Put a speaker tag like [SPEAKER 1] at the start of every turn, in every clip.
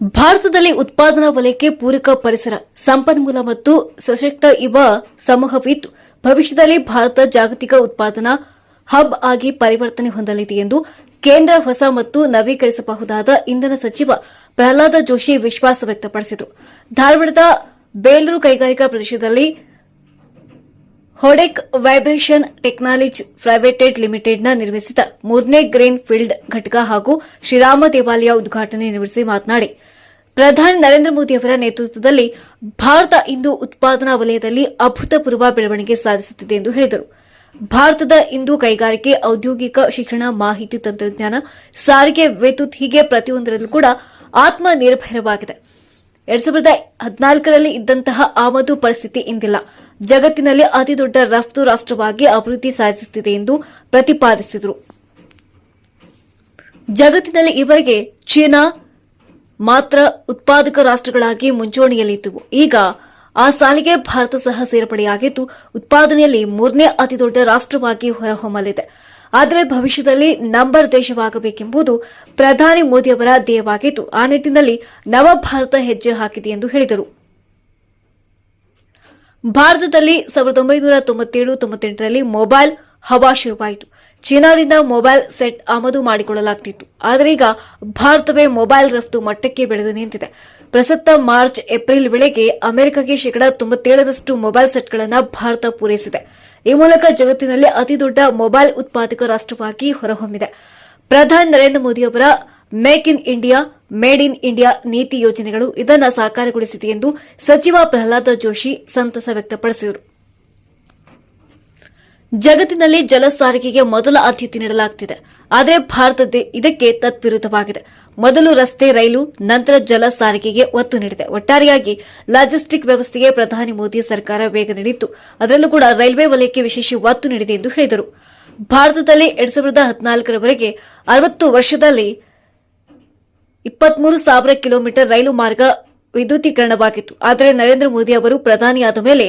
[SPEAKER 1] ಭಾರತದಲ್ಲಿ ಉತ್ಪಾದನಾ ವಲಯಕ್ಕೆ ಪೂರಕ ಪರಿಸರ, ಸಂಪನ್ಮೂಲ ಮತ್ತು ಸಶಕ್ತ ಯುವ ಸಮೂಹವಿದ್ದು ಭವಿಷ್ಯದಲ್ಲಿ ಭಾರತ ಜಾಗತಿಕ ಉತ್ಪಾದನಾ ಹಬ್ ಆಗಿ ಪರಿವರ್ತನೆ ಹೊಂದಲಿದೆ ಎಂದು ಕೇಂದ್ರ ಹೊಸ ಮತ್ತು ನವೀಕರಿಸಬಹುದಾದ ಇಂಧನ ಸಚಿವ ಪ್ರಹ್ಲಾದ ಜೋಶಿ ವಿಶ್ವಾಸ ವ್ಯಕ್ತಪಡಿಸಿದರು. ಧಾರವಾಡದ ಬೇಲೂರು ಕೈಗಾರಿಕಾ ಪ್ರದೇಶದಲ್ಲಿ ಹೊಡೆಕ್ ವೈಬ್ರೇಷನ್ ಟೆಕ್ನಾಲಜಿ ಪ್ರೈವೇಟೆಡ್ ಲಿಮಿಟೆಡ್ನ ನಿರ್ಮಿಸಿದ ಮೂರನೇ ಗ್ರೀನ್ ಫೀಲ್ಡ್ ಘಟಕ ಹಾಗೂ ಶ್ರೀರಾಮ ದೇವಾಲಯ ಉದ್ಘಾಟನೆ ನಿರ್ವಹಿಸಿ ಮಾತನಾಡಿ, ಪ್ರಧಾನಿ ನರೇಂದ್ರ ಮೋದಿ ಅವರ ನೇತೃತ್ವದಲ್ಲಿ ಭಾರತ ಇಂದು ಉತ್ಪಾದನಾ ವಲಯದಲ್ಲಿ ಅಭೂತಪೂರ್ವ ಬೆಳವಣಿಗೆ ಸಾಧಿಸುತ್ತಿದೆ ಎಂದು ಹೇಳಿದರು. ಭಾರತದ ಇಂದು ಕೈಗಾರಿಕೆ, ಔದ್ಯೋಗಿಕ ಶಿಕ್ಷಣ, ಮಾಹಿತಿ ತಂತ್ರಜ್ಞಾನ, ಸಾರಿಗೆ, ವಿದ್ಯುತ್ ಹೀಗೆ ಪ್ರತಿಯೊಂದರಲ್ಲೂ ಕೂಡ ಆತ್ಮನಿರ್ಭರವಾಗಿದೆ. ಎರಡ್ ಸಾವಿರದ ಹದಿನಾಲ್ಕರಲ್ಲಿ ಇದ್ದಂತಹ ಆಮದು ಪರಿಸ್ಥಿತಿ ಇಂದಿಲ್ಲ. ಜಗತ್ತಿನಲ್ಲಿ ಅತಿದೊಡ್ಡ ರಫ್ತು ರಾಷ್ಟವಾಗಿ ಅಭಿವೃದ್ಧಿ ಸಾಧಿಸುತ್ತಿದೆ ಎಂದು ಪ್ರತಿಪಾದಿಸಿದರು. ಜಗತ್ತಿನಲ್ಲಿ ಇವರಿಗೆ ಚೀನಾ ಮಾತ್ರ ಉತ್ಪಾದಕ ರಾಷ್ಟ್ರಗಳಾಗಿ ಮುಂಚೂಣಿಯಲ್ಲಿದ್ದವು. ಈಗ ಆ ಸಾಲಿಗೆ ಭಾರತ ಸಹ ಸೇರ್ಪಡೆಯಾಗಿದ್ದು, ಉತ್ಪಾದನೆಯಲ್ಲಿ ಮೂರನೇ ಅತಿದೊಡ್ಡ ರಾಷ್ಟವಾಗಿ ಹೊರಹೊಮ್ಮಲಿದೆ. ಆದರೆ ಭವಿಷ್ಯದಲ್ಲಿ ನಂಬರ್ ದೇಶವಾಗಬೇಕೆಂಬುದು ಪ್ರಧಾನಿ ಮೋದಿಯವರ ಧ್ಯೇಯವಾಗಿದ್ದು, ಆ ನಿಟ್ಟಿನಲ್ಲಿ ನವ ಭಾರತ ಹೆಜ್ಜೆ ಹಾಕಿದೆ ಎಂದು ಹೇಳಿದರು. ಭಾರತದಲ್ಲಿ ಸಾವಿರದ ಒಂಬೈನೂರ ತೊಂಬತ್ತೇಳು, ತೊಂಬತ್ತೆಂಟರಲ್ಲಿ ಮೊಬೈಲ್ ಹವಾ ಶುರುವಾಯಿತು. ಚೀನಾದಿಂದ ಮೊಬೈಲ್ ಸೆಟ್ ಆಮದು ಮಾಡಿಕೊಳ್ಳಲಾಗ್ತಿತ್ತು. ಆದರೆ ಈಗ ಭಾರತವೇ ಮೊಬೈಲ್ ರಫ್ತು ಮಟ್ಟಕ್ಕೆ ಬೆಳೆದು ನಿಂತಿದೆ. ಪ್ರಸಕ್ತ ಮಾರ್ಚ್, ಏಪ್ರಿಲ್ ವೇಳೆಗೆ ಅಮೆರಿಕಕ್ಕೆ ಶೇಕಡಾ ತೊಂಬತ್ತೇಳರಷ್ಟು ಮೊಬೈಲ್ ಸೆಟ್ಗಳನ್ನು ಭಾರತ ಪೂರೈಸಿದೆ. ಈ ಮೂಲಕ ಜಗತ್ತಿನಲ್ಲಿ ಅತಿದೊಡ್ಡ ಮೊಬೈಲ್ ಉತ್ಪಾದಕ ರಾಷ್ಟವಾಗಿ ಹೊರಹೊಮ್ಮಿದೆ. ಪ್ರಧಾನಿ ನರೇಂದ್ರ ಮೋದಿ ಅವರ make in India, made in India ನೀತಿ ಯೋಜನೆಗಳು ಇದನ್ನು ಸಾಕಾರಗೊಳಿಸಿದೆ ಎಂದು ಸಚಿವ ಪ್ರಹ್ಲಾದ ಜೋಶಿ ಸಂತಸ ವ್ಯಕ್ತಪಡಿಸಿದರು. ಜಗತ್ತಿನಲ್ಲಿ ಜಲ ಸಾರಿಗೆಗೆ ಮೊದಲ ಆದ್ಯತೆ ನೀಡಲಾಗುತ್ತಿದೆ ಆದರೆ ಭಾರತ ಇದಕ್ಕೆ ತತ್ವಿರುದ್ಧವಾಗಿದೆ. ಮೊದಲು ರಸ್ತೆ, ರೈಲು, ನಂತರ ಜಲ ಸಾರಿಗೆಗೆ ಒತ್ತು ನೀಡಿದೆ. ಒಟ್ಟಾರೆಯಾಗಿ ಲಾಜಿಸ್ಟಿಕ್ ವ್ಯವಸ್ಥೆಗೆ ಪ್ರಧಾನಿ ಮೋದಿ ಸರ್ಕಾರ ವೇಗ ನೀಡಿತ್ತು. ಅದರಲ್ಲೂ ಕೂಡ ರೈಲ್ವೆ ವಲಯಕ್ಕೆ ವಿಶೇಷ ಒತ್ತು ನೀಡಿದೆ ಎಂದು ಹೇಳಿದರು. ಭಾರತದಲ್ಲಿ ಎರಡ್ ಸಾವಿರದ ಹದಿನಾಲ್ಕರವರೆಗೆ ಅರವತ್ತು ವರ್ಷದಲ್ಲಿ ಇಪ್ಪತ್ಮೂರು ಸಾವಿರ ಕಿಲೋಮೀಟರ್ ರೈಲು ಮಾರ್ಗ ವಿದ್ಯುತೀಕರಣವಾಗಿತ್ತು. ಆದರೆ ನರೇಂದ್ರ ಮೋದಿ ಅವರು ಪ್ರಧಾನಿಯಾದ ಮೇಲೆ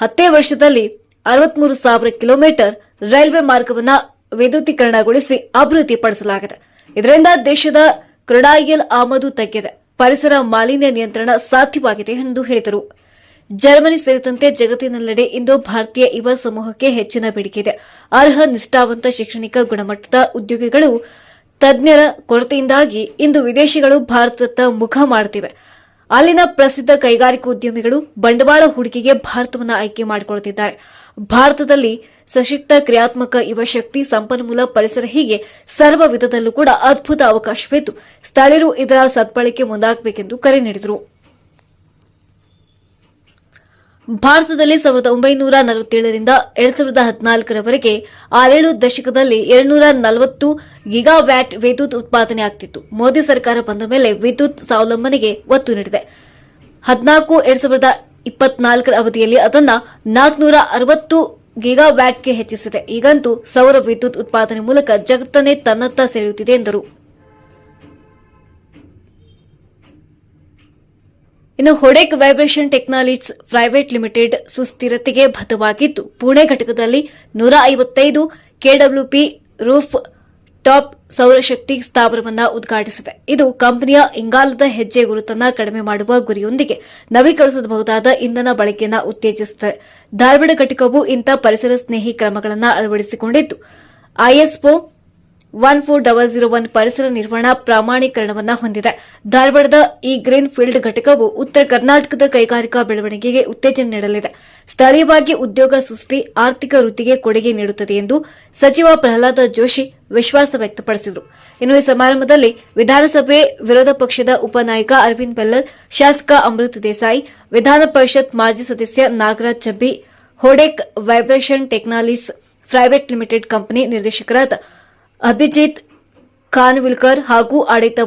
[SPEAKER 1] ಹತ್ತೇ ವರ್ಷದಲ್ಲಿ ಅರವತ್ಮೂರು ಸಾವಿರ ಕಿಲೋಮೀಟರ್ ರೈಲ್ವೆ ಮಾರ್ಗವನ್ನ ವಿದ್ಯುತೀಕರಣಗೊಳಿಸಿ ಅಭಿವೃದ್ಧಿಪಡಿಸಲಾಗಿದೆ. ಇದರಿಂದ ದೇಶದ ಕ್ರೊಡಾಯಿಲ್ ಆಮದು ತಗ್ಗಿದೆ. ಪರಿಸರ ಮಾಲಿನ್ಯ ನಿಯಂತ್ರಣ ಸಾಧ್ಯವಾಗಿದೆ ಎಂದು ಹೇಳಿದರು. ಜರ್ಮನಿ ಸೇರಿದಂತೆ ಜಗತ್ತಿನೆಲ್ಲೆಡೆ ಇಂದು ಭಾರತೀಯ ಯುವ ಸಮೂಹಕ್ಕೆ ಹೆಚ್ಚಿನ ಬೇಡಿಕೆ ಇದೆ. ಅರ್ಹ, ನಿಷ್ಠಾವಂತ ಶೈಕ್ಷಣಿಕ ಗುಣಮಟ್ಟದ ಉದ್ಯೋಗಿಗಳು ತಜ್ಞರ ಕೊರತೆಯಿಂದಾಗಿ ಇಂದು ವಿದೇಶಿಗಳು ಭಾರತದತ್ತ ಮುಖ ಮಾಡುತ್ತಿವೆ. ಅಲ್ಲಿನ ಪ್ರಸಿದ್ಧ ಕೈಗಾರಿಕೋದ್ಯಮಿಗಳು ಬಂಡವಾಳ ಹೂಡಿಕೆಗೆ ಭಾರತವನ್ನು ಆಯ್ಕೆ ಮಾಡಿಕೊಳ್ಳುತ್ತಿದ್ದಾರೆ. ಭಾರತದಲ್ಲಿ ಸಶಕ್ತ ಕ್ರಿಯಾತ್ಮಕ ಯುವಶಕ್ತಿ ಸಂಪನ್ಮೂಲ ಪರಿಸರ ಹೀಗೆ ಸರ್ವ ವಿಧದಲ್ಲೂ ಕೂಡ ಅದ್ಭುತ ಅವಕಾಶವಿದ್ದು, ಸ್ಥಳೀಯರು ಇದರ ಸದ್ಬಳಕೆ ಮುಂದಾಗಬೇಕೆಂದು ಕರೆ ನೀಡಿದರು. ಭಾರತದಲ್ಲಿ ಸಾವಿರದ ಒಂಬೈನೂರ ನಲವತ್ತೇಳರಿಂದ ಎರಡ್ ಸಾವಿರದ ಹದಿನಾಲ್ಕರವರೆಗೆ ಆರೇಳು ದಶಕದಲ್ಲಿ ಎರಡ್ನೂರ ನಲವತ್ತು ಗಿಗಾವ್ಯಾಟ್ ವಿದ್ಯುತ್ ಉತ್ಪಾದನೆ ಆಗ್ತಿತ್ತು. ಮೋದಿ ಸರ್ಕಾರ ಬಂದ ಮೇಲೆ ವಿದ್ಯುತ್ ಸ್ವಾವಲಂಬನೆಗೆ ಒತ್ತು ನೀಡಿದೆ. ಹದಿನಾಲ್ಕು ಎರಡ್ ಸಾವಿರದ ಇಪ್ಪತ್ನಾಲ್ಕರ ಅವಧಿಯಲ್ಲಿ ಅದನ್ನು ನಾಲ್ಕುನೂರ ಅರವತ್ತು ಗಿಗಾವ್ಯಾಟ್ಗೆ ಹೆಚ್ಚಿಸಿದೆ. ಈಗಂತೂ ಸೌರ ವಿದ್ಯುತ್ ಉತ್ಪಾದನೆ ಮೂಲಕ ಜಗತ್ತನ್ನೇ ತನ್ನತ್ತ ಸೆಳೆಯುತ್ತಿದೆ ಎಂದರು. ಇನ್ನು Hodek vibration technologies private limited ಸುಸ್ಥಿರತೆಗೆ ಬದ್ಧವಾಗಿದ್ದು ಪುಣೆ ಘಟಕದಲ್ಲಿ ನೂರ ಐವತ್ತೈದು ಕೆಡಬ್ಲ್ಯೂಪಿ ರೂಫ್ ಟಾಪ್ ಸೌರಶಕ್ತಿ ಸ್ಥಾವರವನ್ನು ಉದ್ಘಾಟಿಸಿದೆ. ಇದು ಕಂಪನಿಯ ಇಂಗಾಲದ ಹೆಜ್ಜೆ ಗುರುತನ್ನು ಕಡಿಮೆ ಮಾಡುವ ಗುರಿಯೊಂದಿಗೆ ನವೀಕರಿಸಬಹುದಾದ ಇಂಧನ ಬಳಕೆಯನ್ನು ಉತ್ತೇಜಿಸುತ್ತದೆ ಧಾರವಾಡ ಘಟಕವು ಇಂಥ ಪರಿಸರ ಸ್ನೇಹಿ ಕ್ರಮಗಳನ್ನು ಅಳವಡಿಸಿಕೊಂಡಿದ್ದು ISO one four double zero one ಪರಿಸರ ನಿರ್ವಹಣಾ ಪ್ರಮಾಣೀಕರಣವನ್ನು ಹೊಂದಿದೆ. ಧಾರವಾಡದ ಈ ಗ್ರೀನ್ ಫೀಲ್ಡ್ ಘಟಕವು ಉತ್ತರ ಕರ್ನಾಟಕದ ಕೈಗಾರಿಕಾ ಬೆಳವಣಿಗೆಗೆ ಉತ್ತೇಜನ ನೀಡಲಿದೆ. ಸ್ಥಳೀಯವಾಗಿ ಉದ್ಯೋಗ ಸೃಷ್ಟಿ, ಆರ್ಥಿಕ ವೃತ್ತಿಗೆ ಕೊಡುಗೆ ನೀಡುತ್ತದೆ ಎಂದು ಸಚಿವ ಪ್ರಹ್ಲಾದ ಜೋಶಿ ವಿಶ್ವಾಸ ವ್ಯಕ್ತಪಡಿಸಿದರು. ಇನ್ನು ಈ ಸಮಾರಂಭದಲ್ಲಿ ವಿಧಾನಸಭೆ ವಿರೋಧ ಪಕ್ಷದ ಉಪನಾಯಕ ಅರವಿಂದ್ ಬೆಲ್ಲರ್ ಶಾಸಕ ಅಮೃತ್ ದೇಸಾಯಿ, ವಿಧಾನ ಪರಿಷತ್ ಮಾಜಿ ಸದಸ್ಯ Nagaraj Chabbi Hodek vibration technologies private limited company ನಿರ್ದೇಶಕರಾದ ಅಭಿಜಿತ್ ಖಾನ್ವಿಲ್ಕರ್ ಹಾಗೂ ಆಡಳಿತ